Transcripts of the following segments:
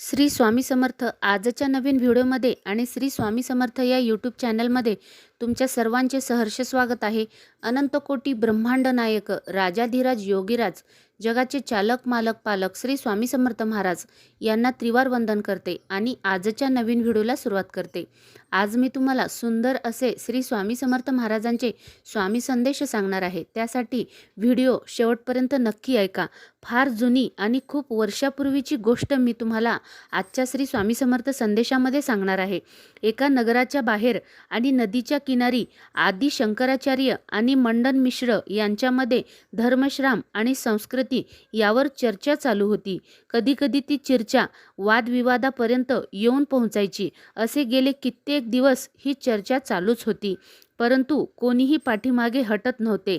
श्री स्वामी समर्थ आजच्या नवीन व्हिडिओमध्ये आणि श्री स्वामी समर्थ या यूट्यूब चॅनलमध्ये तुमच्या सर्वांचे सहर्ष स्वागत आहे. अनंतकोटी ब्रह्मांड नायक राजाधिराज योगीराज जगाचे चालक मालक पालक श्री स्वामी समर्थ महाराज यांना त्रिवार वंदन करते आणि आजच्या नवीन व्हिडिओला सुरुवात करते. आज मी तुम्हाला सुंदर असे श्री स्वामी समर्थ महाराजांचे स्वामी संदेश सांगणार आहे. त्यासाठी व्हिडिओ शेवटपर्यंत नक्की ऐका. फार जुनी आणि खूप वर्षापूर्वीची गोष्ट मी तुम्हाला आजच्या श्री स्वामी समर्थ संदेशामध्ये सांगणार आहे. एका नगराच्या बाहेर आणि नदीच्या किनारी आदी शंकराचार्य आणि मंडन मिश्र यांच्यामध्ये धर्मश्राम आणि संस्कृत यावर चर्चा चालू होती. कधीकधी ती चर्चा वादविवादापर्यंत येऊन पोहोचायची. असे गेले कित्येक दिवस ही चर्चा चालूच होती. परंतु कोणीही पाठीमागे हटत नव्हते.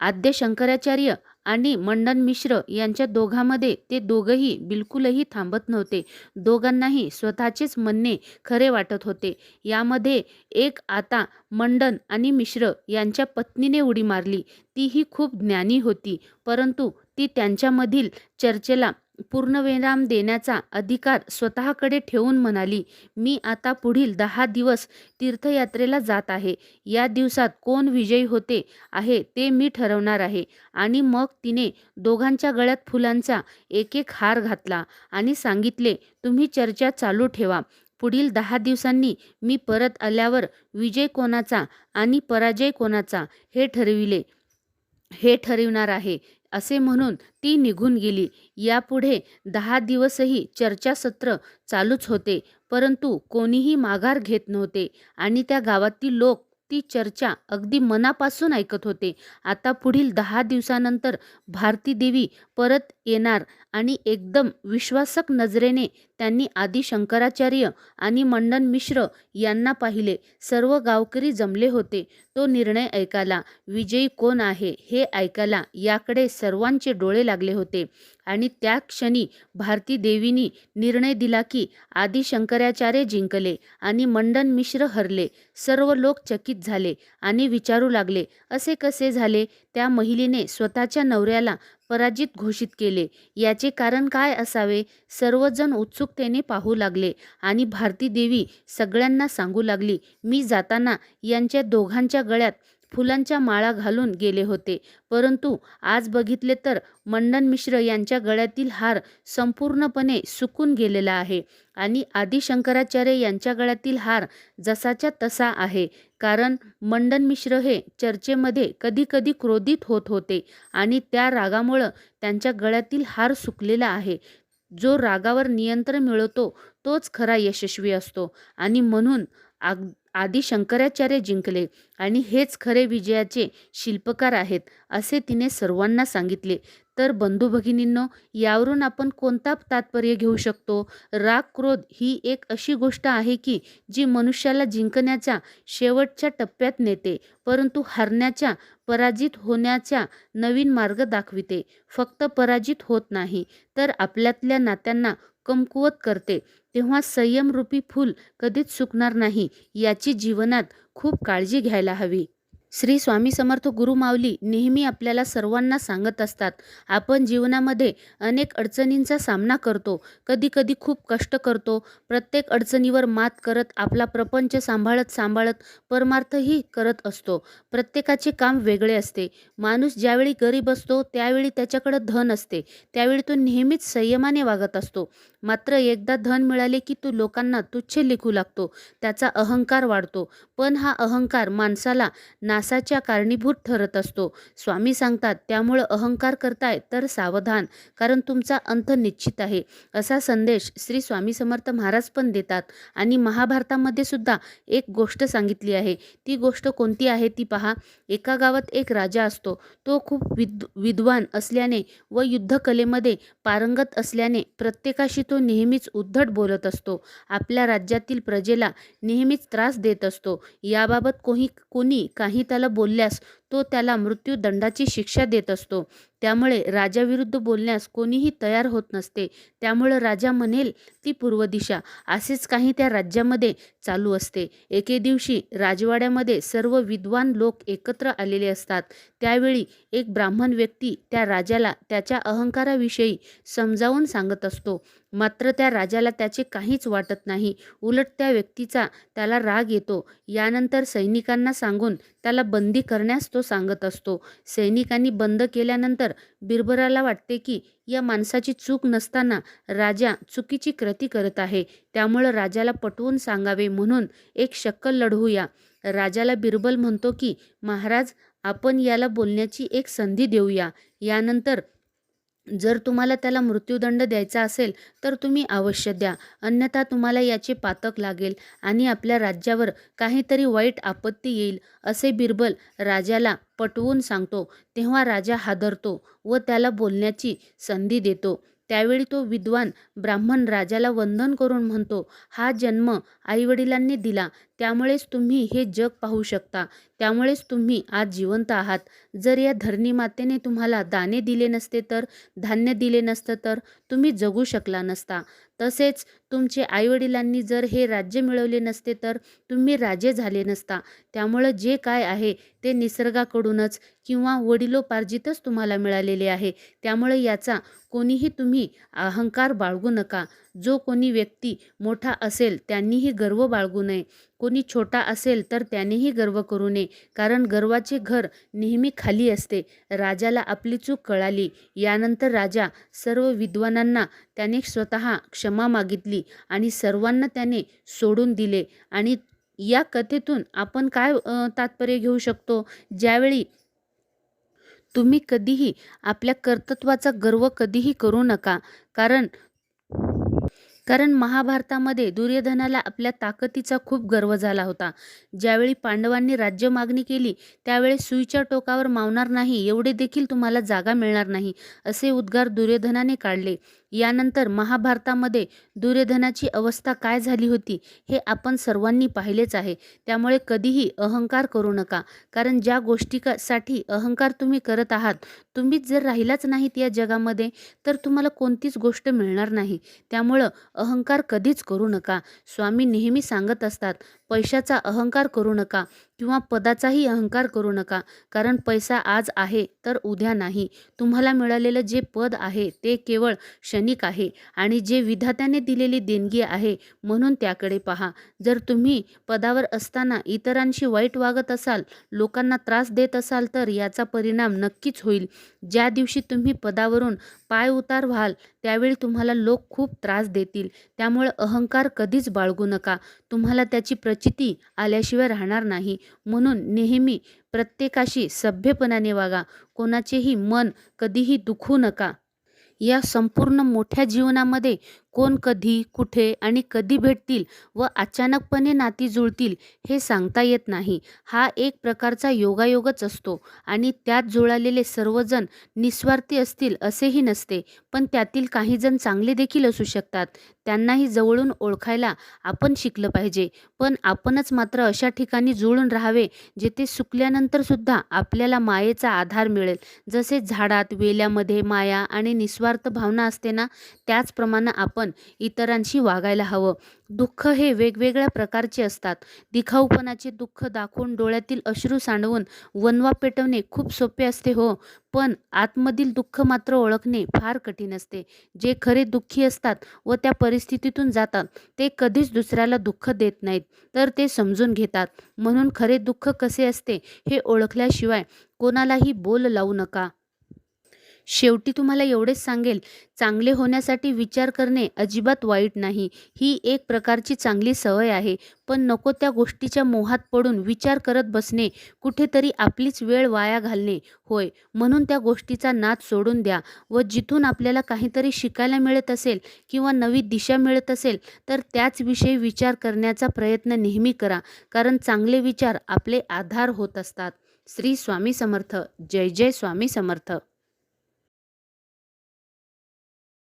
आद्य शंकराचार्य आणि मंडन मिश्र यांच्या दोघांमध्ये ते दोघंही बिलकुलही थांबत नव्हते. दोघांनाही स्वतःचेच म्हणणे खरे वाटत होते. यामध्ये एक आता मंडन आणि मिश्र यांच्या पत्नीने उडी मारली. तीही खूप ज्ञानी होती परंतु ती त्यांच्यामधील चर्चेला पूर्णविराम देण्याचा अधिकार स्वतःकडे ठेवून म्हणाली मी आता पुढील दहा दिवस तीर्थयात्रेला जात आहे. या दिवसात कोण विजयी होते आहे ते मी ठरवणार आहे. आणि मग तिने दोघांच्या गळ्यात फुलांचा एक एक हार घातला आणि सांगितले तुम्ही चर्चा चालू ठेवा. पुढील दहा दिवसांनी मी परत आल्यावर विजय कोणाचा आणि पराजय कोणाचा हे ठरविले हे ठरविणार आहे. असे म्हणून ती निघून गेली. यापुढे दहा दिवसही चर्चासत्र चालूच होते परंतु कोणीही माघार घेत नव्हते आणि त्या गावातील लोक ती चर्चा अगदी मनापासून ऐकत होते. आता पुढील दहा दिवसानंतर भारती देवी परत येणार आणि एकदम विश्वासक नजरेने त्यांनी आदी शंकराचार्य आणि मंडन मिश्र यांना पाहिले. सर्व गावकरी जमले होते. तो निर्णय ऐकायला विजयी कोण आहे हे ऐकायला याकडे सर्वांचे डोळे लागले होते. आणि त्या क्षणी भारती देवीनी निर्णय दिला की आदी शंकराचार्य जिंकले आणि मंडन मिश्र हरले. सर्व लोक चकित झाले आणि विचारू लागले असे कसे झाले त्या महिलेने स्वतःच्या नवऱ्याला पराजित घोषित केले. याचे कारण काय असावे? सर्वजण उत्सुकतेने पाहू लागले आणि भारती देवी सगळ्यांना सांगू लागली मी जाताना यांच्या दोघांच्या गळ्यात फुलांच्या माळा घालून गेले होते. परंतु आज बघितले तर मंडन मिश्र यांच्या गळ्यातील हार संपूर्णपणे सुकून गेलेला आहे आणि आदिशंकराचार्य यांच्या गळ्यातील हार जसाच्या तसा आहे. कारण मंडन मिश्र हे चर्चेमध्ये कधीकधी क्रोधित होत होते आणि त्या रागामुळं त्यांच्या गळ्यातील हार सुकलेला आहे. जो रागावर नियंत्रण मिळवतो तोच खरा यशस्वी असतो आणि म्हणून आग आदी शंकराचार्य जिंकले आणि हेच खरे विजयाचे शिल्पकार आहेत असे तिने सर्वांना सांगितले. तर बंधू भगिनींनो यावरून आपण कोणता तात्पर्य घेऊ शकतो? राग क्रोध ही एक अशी गोष्ट आहे की जी मनुष्याला जिंकण्याच्या शेवटच्या टप्प्यात नेते परंतु हरण्याच्या पराजित होण्याच्या नवीन मार्ग दाखविते. फक्त पराजित होत नाही तर आपल्यातल्या नात्यांना कमकुवत करते तेव्हा संयमरूपी फूल कधीच सुकणार नाही याची जीवनात खूप काळजी घ्यायला हवी. श्री स्वामी समर्थ गुरुमाऊली नेहमी आपल्याला सर्वांना सांगत असतात. आपण जीवनामध्ये अनेक अडचणींचा सामना करतो. कधी कधी खूप कष्ट करतो. प्रत्येक अडचणीवर मात करत आपला प्रपंच सांभाळत सांभाळत परमार्थही करत असतो. प्रत्येकाचे काम वेगळे असते. माणूस ज्यावेळी गरीब असतो त्यावेळी त्याच्याकडं धन असते. त्यावेळी तो नेहमीच संयमाने वागत असतो. मात्र एकदा धन मिळाले की तो लोकांना तुच्छ लिखू लागतो. त्याचा अहंकार वाढतो. पण हा अहंकार माणसाला ना नासाच्या कारणीभूत ठरत असतो. स्वामी सांगतात त्यामुळं अहंकार करताय तर सावधान कारण तुमचा अंत निश्चित आहे. असा संदेश श्री स्वामी समर्थ महाराज पण देतात. आणि महाभारतामध्ये सुद्धा एक गोष्ट सांगितली आहे. ती गोष्ट कोणती आहे ती पहा. एका गावात एक राजा असतो. तो खूप विद विद्वान असल्याने व युद्धकलेमध्ये पारंगत असल्याने प्रत्येकाशी तो नेहमीच उद्धट बोलत असतो. आपल्या राज्यातील प्रजेला नेहमीच त्रास देत असतो. याबाबत कोणी कोणी काही त्याला बोलल्यास तो त्याला मृत्यूदंडाची शिक्षा देत असतो. त्यामुळे राजाविरुद्ध बोलण्यास कोणीही तयार होत नसते. त्यामुळं राजा म्हणेल ती पूर्व दिशा असेच काही त्या राज्यामध्ये चालू असते. एके दिवशी राजवाड्यामध्ये सर्व विद्वान लोक एकत्र आलेले असतात. त्यावेळी एक ब्राह्मण व्यक्ती त्या राजाला त्याच्या अहंकाराविषयी समजावून सांगत असतो. मात्र त्या राजाला त्याचे काहीच वाटत नाही. उलट त्या व्यक्तीचा त्याला राग येतो. यानंतर सैनिकांना सांगून त्याला बंदी करण्यास तो सांगत असतो. सैनिकांनी बंद केल्यानंतर बिरबलाला वाटते की या माणसाची चूक नसताना राजा चुकीची कृती करत आहे. त्यामुळं राजाला पटवून सांगावे म्हणून एक शक्कल लढवूया. राजाला बिरबल म्हणतो की महाराज आपण याला बोलण्याची एक संधी देऊया. यानंतर जर तुम्हाला त्याला मृत्यूदंड द्यायचा असेल तर तुम्ही अवश्य द्या. अन्यथा तुम्हाला याचे पातक लागेल आणि आपल्या राज्यावर काहीतरी वाईट आपत्ती येईल असे बिरबल राजाला पटवून सांगतो. तेव्हा राजा हादरतो व त्याला बोलण्याची संधी देतो. त्यावेळी तो विद्वान ब्राह्मण राजाला वंदन करून म्हणतो हा जन्म आईवडिलांनी दिला. त्यामुळेच तुम्ही हे जग पाहू शकता. त्यामुळेच तुम्ही आज जिवंत आहात. जर या धरणी मातेने तुम्हाला दाणे दिले नसते तर धान्य दिले नसतं तर तुम्ही जगू शकला नसता. तसेच तुमचे आईवडिलांनी जर हे राज्य मिळवले नसते तर तुम्ही राजे झाले नसता. त्यामुळं जे काय आहे ते निसर्गाकडूनच किंवा वडिलोपार्जितच तुम्हाला मिळालेले आहे. त्यामुळे याचा कोणीही तुम्ही अहंकार बाळगू नका. जो कोणी व्यक्ती मोठा असेल त्यांनीही गर्व बाळगू नये. कोणी छोटा असेल तर त्यानेही गर्व करू नये. कारण गर्वाचे घर नेहमी खाली असते. राजाला आपली चूक कळाली. यानंतर राजा सर्व विद्वानांना त्याने स्वतः क्षमा मागितली आणि सर्वांना त्याने सोडून दिले. आणि या कथेतून आपण काय तात्पर्य घेऊ शकतो? ज्यावेळी तुम्ही कधीही आपल्या कर्तृत्वाचा गर्व कधीही करू नका. कारण कारण महाभारतामध्ये दुर्योधनाला आपल्या ताकदीचा खूप गर्व झाला होता. ज्यावेळी पांडवांनी राज्य मागणी केली त्यावेळी सुईच्या टोकावर मावणार नाही एवढे देखील तुम्हाला जागा मिळणार नाही असे उद्गार दुर्योधनाने काढले. यानंतर महाभारतामध्ये दुर्योधनाची अवस्था काय झाली होती हे आपण सर्वांनी पाहिलेच आहे. त्यामुळे कधीही अहंकार करू नका. कारण ज्या गोष्टीसाठी अहंकार तुम्ही करत आहात तुम्हीच जर राहिलाच नाहीत या जगामध्ये तर तुम्हाला कोणतीच गोष्ट मिळणार नाही. त्यामुळं अहंकार कधीच करू नका. स्वामी नेहमी सांगत असतात पैशाचा अहंकार करू नका किंवा पदाचाही अहंकार करू नका. कारण पैसा आज आहे तर उद्या नाही. तुम्हाला मिळालेलं जे पद आहे ते केवळ क्षणिक आहे आणि जे विधात्याने दिलेली देणगी आहे म्हणून त्याकडे पहा. जर तुम्ही पदावर असताना इतरांशी वाईट वागत असाल लोकांना त्रास देत असाल तर याचा परिणाम नक्कीच होईल. ज्या दिवशी तुम्ही पदावरून पाय उतार व्हाल त्यावेळी तुम्हाला लोक खूप त्रास देतील. त्यामुळे अहंकार कधीच बाळगू नका. तुम्हाला त्याची प्रचिती आल्याशिवाय राहणार नाही. म्हणून नेहमी प्रत्येकाशी सभ्यपणाने वागा. कोणाचेही मन कधीही दुखू नका. या संपूर्ण मोठ्या जीवनामध्ये कोण कधी कुठे आणि कधी भेटतील व अचानकपणे नाती जुळतील हे सांगता येत नाही. हा एक प्रकारचा योगायोगच असतो आणि त्यात जुळालेले सर्वजण निस्वार्थी असतील असेही नसते पण त्यातील काहीजण चांगले देखील असू शकतात. त्यांनाही जवळून ओळखायला आपण शिकलं पाहिजे पण आपणच मात्र अशा ठिकाणी जुळून राहावे जेथे सुकल्यानंतरसुद्धा आपल्याला मायेचा आधार मिळेल. जसे झाडात वेल्यामध्ये माया आणि निस्वार्थ भावना असते ना त्याचप्रमाणे आपण इतरांशी वागायला हवं. दुःख हे वेगवेगळ्या प्रकारचे असतात. दिखाऊपणाचे दुःख दाखवून डोळ्यातील अश्रू सांडवून वनवा पेटवणे खूप सोपे असते हो. पण आतमधील दुःख मात्र ओळखणे फार कठीण असते. जे खरे दुःखी असतात व त्या परिस्थितीतून जातात ते कधीच दुसऱ्याला दुःख देत नाहीत तर ते समजून घेतात. म्हणून खरे दुःख कसे असते हे ओळखल्याशिवाय कोणालाही बोल लावू नका. शेवटी तुम्हाला एवढेच सांगेल चांगले होण्यासाठी विचार करणे अजिबात वाईट नाही. ही एक प्रकारची चांगली सवय आहे. पण नको त्या गोष्टीच्या मोहात पडून विचार करत बसणे कुठेतरी आपलीच वेळ वाया घालणे. होय म्हणून त्या गोष्टीचा नाद सोडून द्या व जिथून आपल्याला काहीतरी शिकायला मिळत असेल किंवा नवी दिशा मिळत असेल तर त्याच विषयी विचार करण्याचा प्रयत्न नेहमी करा. कारण चांगले विचार आपले आधार होत असतात. श्री स्वामी समर्थ. जय जय स्वामी समर्थ.